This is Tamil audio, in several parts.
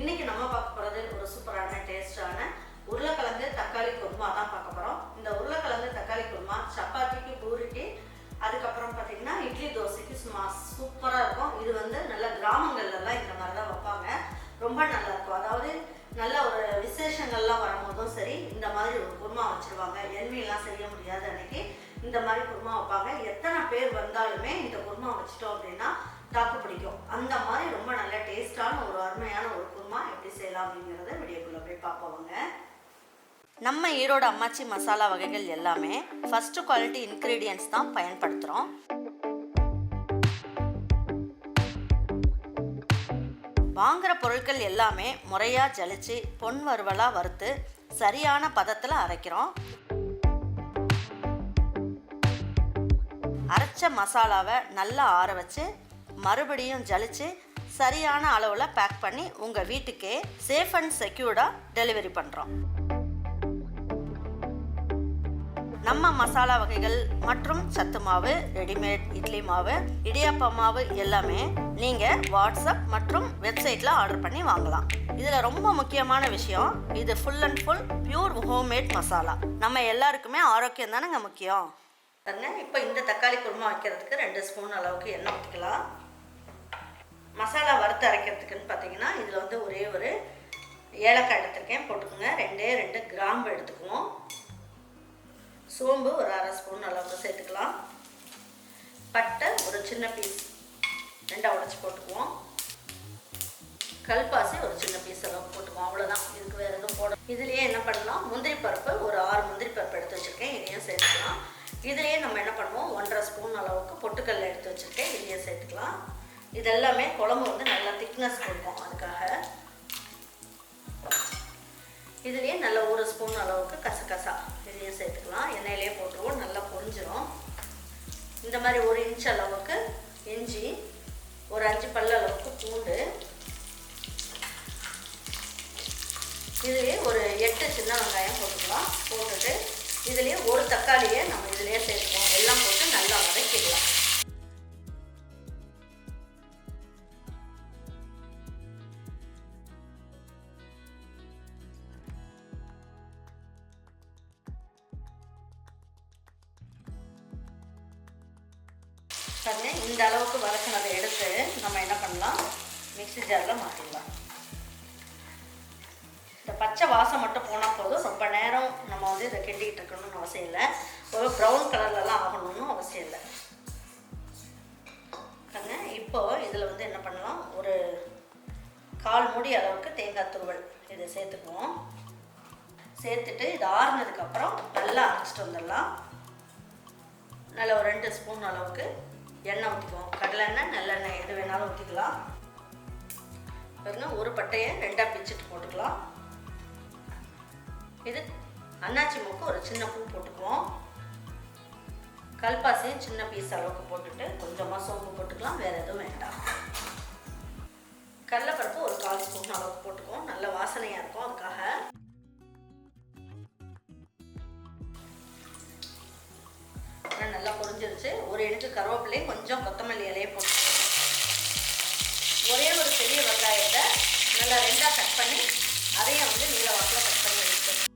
இன்னைக்கு நம்ம பார்க்க போகிறது ஒரு சூப்பரான டேஸ்டான உருளைக்கிழங்கு தக்காளி குருமா தான் பார்க்க போகிறோம் இந்த உருளைக்கிழங்கு தக்காளி குருமா சப்பாத்திக்கு பூரிக்கு அதுக்கப்புறம் பார்த்தீங்கன்னா இட்லி தோசைக்கு சும்மா சூப்பராக இருக்கும். இது வந்து நல்ல கிராமங்கள்லாம் இந்த மாதிரி தான் வைப்பாங்க. ரொம்ப நல்லா இருக்கும். அதாவது நல்ல ஒரு விசேஷங்கள்லாம் வரும்போதும் சரி இந்த மாதிரி ஒரு குருமா வச்சிருவாங்க. எண்ணெயெல்லாம் செய்ய முடியாத அன்னைக்கு இந்த மாதிரி குருமா வைப்பாங்க. எத்தனை பேர் வந்தாலுமே இந்த குருமா வச்சிட்டோம் அப்படின்னா தாக்கு பிடிக்கும். அந்த மாதிரி ரொம்ப நல்ல டேஸ்டான ஒரு அருமையான ஒரு செய்யலாம் அப்படிங்கிறத வீடியோக்குள்ளே போய் பார்ப்போங்க நம்ம ஈரோடு அம்மாச்சி மசாலா வகைகள் எல்லாமே ஃபஸ்ட்டு குவாலிட்டி இன்க்ரீடியன்ஸ் தான் பயன்படுத்துகிறோம் வாங்குகிற பொருட்கள் எல்லாமே முறையாக ஜலிச்சு பொன் வறுவலாக வறுத்து சரியான பதத்தில் அரைக்கிறோம். அரைச்ச மசாலாவை நல்லா ஆற வச்சு மறுபடியும் ஜலிச்சு சரியான அளவில் பேக் பண்ணி உங்கள் வீட்டுக்கே சேஃப் அண்ட் செக்யூர்டாக டெலிவரி பண்ணுறோம் நம்ம மசாலா வகைகள் மற்றும் சத்து மாவு ரெடிமேட் இட்லி மாவு இடியாப்ப மாவு எல்லாமே நீங்கள் வாட்ஸ்அப் மற்றும் வெப்சைட்டில் ஆர்டர் பண்ணி வாங்கலாம். இதில் ரொம்ப முக்கியமான விஷயம் இது full and full pure homemade masala. நம்ம எல்லாருக்குமே ஆரோக்கியம் தானேங்க முக்கியம்? இப்போ இந்த தக்காளி குருமா வைக்கிறதுக்கு ரெண்டு ஸ்பூன் அளவுக்கு எண்ணெய் ஊற்றிக்கலாம் மசாலா வறுத்து அரைக்கிறதுக்குன்னு பார்த்தீங்கன்னா இதில் வந்து ஒரே ஒரு ஏலக்காய் எடுத்துருக்கேன். போட்டுக்கோங்க. ரெண்டே ரெண்டு கிராம்பு எடுத்துக்குவோம். சோம்பு ஒரு அரை ஸ்பூன் அளவுக்கு சேர்த்துக்கலாம். பட்டை ஒரு சின்ன பீஸ் ரெண்டாக உடச்சி போட்டுக்குவோம். கல்பாசி ஒரு சின்ன பீஸ் அளவுக்கு போட்டுக்குவோம். அவ்வளோதான் இதுக்கு வேறு எதுவும் போட இதுலேயே என்ன பண்ணலாம்? முந்திரி பருப்பு ஒரு ஆறு முந்திரி பருப்பு எடுத்து வச்சுருக்கேன். இதையும் சேர்த்துக்கலாம். இதுலேயே நம்ம என்ன பண்ணுவோம்? ஒன்றரை ஸ்பூன் அளவுக்கு பொட்டுக்கல்ல எடுத்து வச்சுருக்கேன். இதையும் சேர்த்துக்கலாம். இதெல்லாமே குழம்பு வந்து நல்லா திக்னஸ் கொடுக்கும் அதுக்காக. இதுலேயே நல்ல ஒரு ஸ்பூன் அளவுக்கு கசகசா. இதையும் சேர்த்துக்கலாம். எண்ணெயிலேயே போட்டுருவோம். நல்லா பொரிஞ்சிரும். இந்த மாதிரி ஒரு இன்ச் அளவுக்கு இஞ்சி ஒரு அஞ்சு பல்ல அளவுக்கு பூண்டு. இதுலேயே ஒரு எட்டு சின்ன வெங்காயம் போட்டுக்கலாம். போட்டுட்டு இதுலேயே ஒரு தக்காளியை நம்ம இதுலேயே சேர்த்துக்குவோம். எல்லாம் போட்டு நல்லா வதக்கிடலாம். பாருங்க இந்த அளவுக்கு வதக்கினதை எடுத்து நம்ம என்ன பண்ணலாம்? மிக்சி ஜாரில் மாற்றிடலாம் இந்த பச்சை வாசம் மட்டும் போனால் போதும். ரொம்ப நேரம் நம்ம வந்து இதை கிண்டிக்கிட்டு இருக்கணும்னு அவசியம் இல்லை. ஒரு ப்ரௌன் கலர்லலாம் ஆகணும்னு அவசியம் இல்லை. பாருங்க இப்போ இதில் வந்து என்ன பண்ணலாம்? ஒரு கால் மூடி அளவுக்கு தேங்காய் துருவல் இதை சேர்த்துக்குவோம். சேர்த்துட்டு இது ஆறுனதுக்கப்புறம் நல்லா அரைச்சிட்டு வந்துடலாம். நல்லா ஒரு ரெண்டு ஸ்பூன் அளவுக்கு எண்ணெய் ஊற்றிக்குவோம் கடலெண்ணெய் நல்லெண்ணெய் எது வேணாலும் ஊற்றிக்கலாம் பாருங்க ஒரு பட்டையை ரெண்டாக பிச்சுட்டு போட்டுக்கலாம். இது அன்னாச்சி மூக்கு ஒரு சின்ன பூ போட்டுக்குவோம். கல்பாசையும் சின்ன பீஸ் அளவுக்கு போட்டுட்டு கொஞ்சமாக சோம்பு போட்டுக்கலாம் வேறு எதுவும் வேண்டாம். கடலைப்பருப்பு ஒரு கால் ஸ்பூன் அளவுக்கு போட்டுக்குவோம். நல்ல வாசனையாக இருக்கும் அதுக்காக. பொரிஞ்சிருச்சு ஒரு எடுத்து கருவேப்பிலையும் கொஞ்சம் கொத்தமல்லி இலையை போட்டு ஒரே ஒரு பெரிய வெங்காயத்தை நல்லா ரெண்டாக கட் பண்ணி அதையும் வந்து நீல வாக்கில் கட் பண்ணி எடுத்துக்கணும்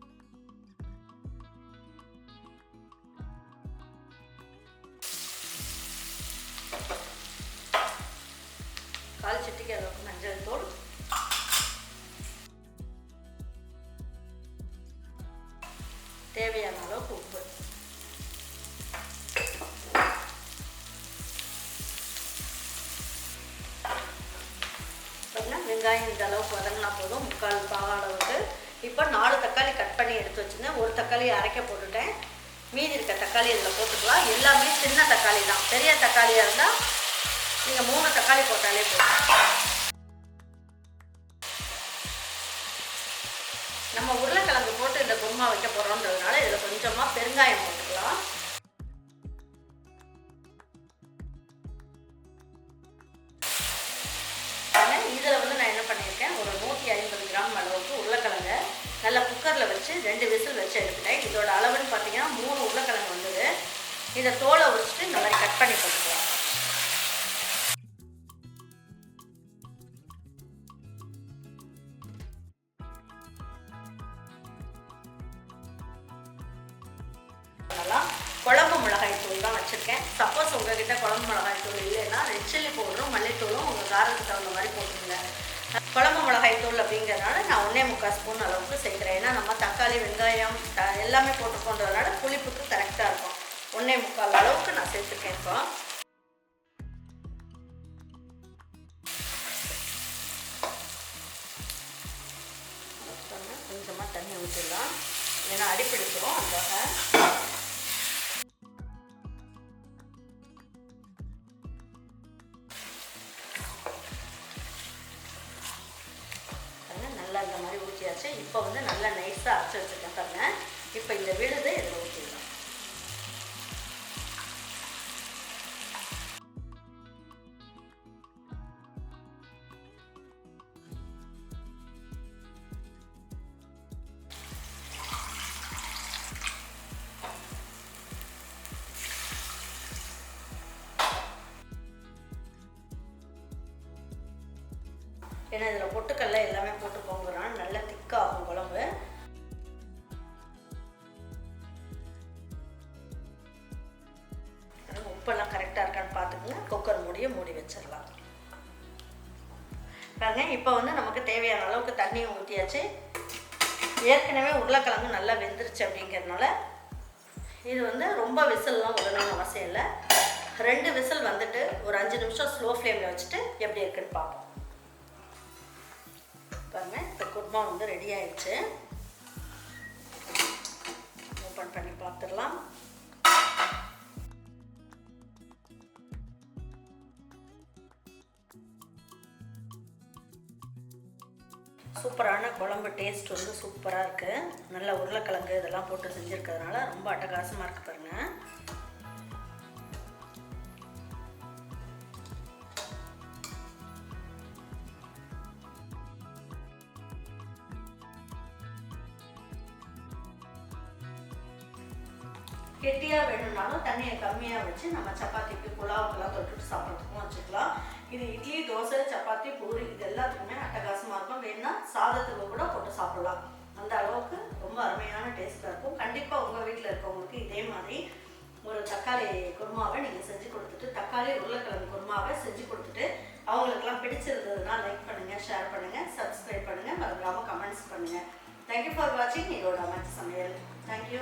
வெங்காயம் இந்த அளவுக்கு வதங்கினா போதும். முக்கால் பாக அளவுக்கு இப்போ நாலு தக்காளி கட் பண்ணி எடுத்து வச்சுருந்தேன். ஒரு தக்காளி அரைக்க போட்டுட்டேன். மீதி இருக்க தக்காளி இதில் போட்டுக்கலாம். எல்லாமே சின்ன தக்காளி தான். பெரிய தக்காளியாக இருந்தால் நீங்கள் மூணு தக்காளி போட்டாலே போதும். நம்ம உருளைக்கிழங்கு போட்டு இந்த குருமா வைக்க போகிறோன்றதுனால இதில் கொஞ்சமாக பெருங்காயம் போட்டு ரெண்டு விசில் வச்சு எடுத்துட்டேன் இதோட அளவுன்னு பார்த்தீங்கன்னா மூணு உருளைக்கிழங்கு வந்தது. இதை தோலை வச்சுட்டு இந்த மாதிரி கட் பண்ணி போட்டுக்கலாம். குழம்பு மிளகாய் தூள் தான் வச்சுருக்கேன். சப்போஸ் உங்ககிட்ட குழம்பு மிளகாய் தூள் இல்லைன்னா ரெட் சில்லி பவுடரும் மல்லித்தூளும் உங்கள் காரத்துக்கு தகுந்த மாதிரி போட்டுருங்க குழம்பு மிளகாய் தூள் அப்படிங்கிறதுனால நான் ஒன்றே முக்கால் ஸ்பூன் அளவுக்கு தக்காளி வெங்காயம் த- எல்லாமே போட்டுக்கொண்டதுனால புளிப்புக்கு கரெக்டாக இருக்கும். ஒன்றே முக்கால் அளவுக்கு நான் சேர்த்துருக்கேன் இப்போ. கொஞ்சமாக தண்ணி ஊற்றிடலாம் ஏன்னா அடிப்பிடிச்சிடும் அந்த இப்போ வந்து நல்லா நைஸாக அரைச்சி வச்சுருக்கேன் பாருங்கள் இப்போ இந்த விழுது இதில் ஊற்றிடலாம் ஏன்னா இதில் பொட்டுக்கல்ல எல்லாமே போட்டு மூடியை மூடி வச்சிடலாம். பாருங்க இப்போ வந்து நமக்கு தேவையான அளவுக்கு தண்ணியை ஊற்றியாச்சு ஏற்கனவே உருளைக்கிழங்கு நல்லா வெந்துருச்சு அப்படிங்கிறதுனால இது வந்து ரொம்ப விசில்லாம் விடணும்னு அவசியம் இல்லை ரெண்டு விசில் வந்துட்டு ஒரு அஞ்சு நிமிஷம் ஸ்லோ ஃப்ளேமில் வச்சுட்டு எப்படி இருக்குன்னு பார்ப்போம். பாருங்க இப்போ குருமா வந்து ரெடி ஆயிடுச்சு. ஓப்பன் பண்ணி பார்த்துடலாம். சூப்பரான குழம்பு டேஸ்ட் வந்து சூப்பராக இருக்குது நல்ல உருளைக்கிழங்கு இதெல்லாம் போட்டு செஞ்சுருக்கிறதுனால ரொம்ப அட்டகாசமாக இருக்குது பாருங்கள் கெட்டியாக வேணும்னாலும் தண்ணியை கம்மியாக வச்சு நம்ம சப்பாத்திக்கு புலாவுக்கெல்லாம் தொட்டுட்டு சாப்பிட்றதுக்கும் வச்சுக்கலாம். இது இட்லி தோசை சப்பாத்தி பூரி இது எல்லாத்துக்குமே அட்டகாசமாக இருக்கும். வேணும்னா சாதத்துக்கு கூட போட்டு சாப்பிடலாம். அந்த அளவுக்கு ரொம்ப அருமையான டேஸ்ட்டாக இருக்கும். கண்டிப்பாக உங்கள் வீட்டில் இருக்கவங்களுக்கு இதே மாதிரி ஒரு தக்காளி குருமாவை நீங்கள் செஞ்சு கொடுத்துட்டு தக்காளி உருளைக்கிழங்கு குருமாவை செஞ்சு கொடுத்துட்டு அவங்களுக்குலாம் பிடிச்சிருந்ததுன்னா லைக் பண்ணுங்கள் ஷேர் பண்ணுங்கள் சப்ஸ்கிரைப் பண்ணுங்கள் மறக்காமல் கமெண்ட்ஸ் பண்ணுங்கள் தேங்க்யூ ஃபார் வாட்சிங் இதோட அமைச்ச சமையல். தேங்க்யூ